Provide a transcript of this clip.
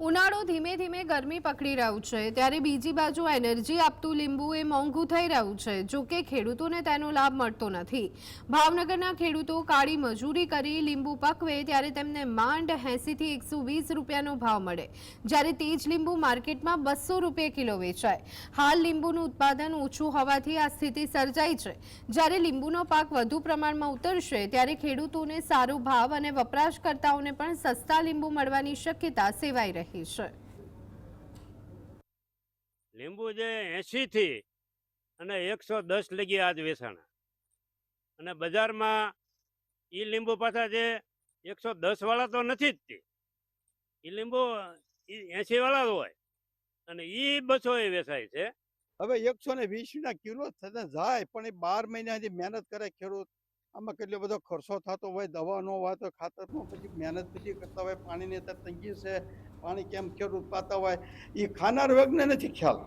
ઉનાળો ધીમે ધીમે ગરમી પકડી રહ્યું છે. ત્યારે બીજી બાજુ એનર્જી આપતું લીંબુ એ મોંઘું થઈ રહ્યું છે. જો કે ખેડૂતોને તેનો લાભ મળતો નથી. ભાવનગરના ખેડૂતો કાળી મજૂરી કરી લીંબુ પકવે ત્યારે તેમને માંડ એંસીથી એકસો વીસ રૂપિયાનો ભાવ મળે. જ્યારે તેજ લીંબુ માર્કેટમાં બસો રૂપિયા કિલો વેચાય. હાલ લીંબુનું ઉત્પાદન ઓછું હોવાથી આ સ્થિતિ સર્જાઈ છે. જ્યારે લીંબુનો પાક વધુ પ્રમાણમાં ઉતરશે, ત્યારે ખેડૂતોને સારો ભાવ અને વપરાશકર્તાઓને પણ સસ્તા લીંબુ મળવાની શક્યતા સેવાઈ રહી છે લીંબુ જે એંશી થી અને એકસો દસ લગી આજ વેચાણા. અને બજારમાં એ લીંબુ પાછા જે એકસો દસ વાળા તો નથી જ તે. એ લીંબુ એસી વાળા જ હોય. અને એ બસો એ વેચાય છે. હવે એકસો ને વીસ ના કિલો થતા જાય પણ એ બાર મહિનાથી મહેનત કરે ખેડૂત. આમાં કેટલો બધો ખર્ચો થતો હોય દવાનો હોય તો ખાતરનો પછી મહેનત પછી કરતા હોય પાણીની અત્યારે તંગી છે. પાણી કેમ ખેડૂત પાતા હોય એ ખાનાર વર્ગને નથી ખ્યાલ.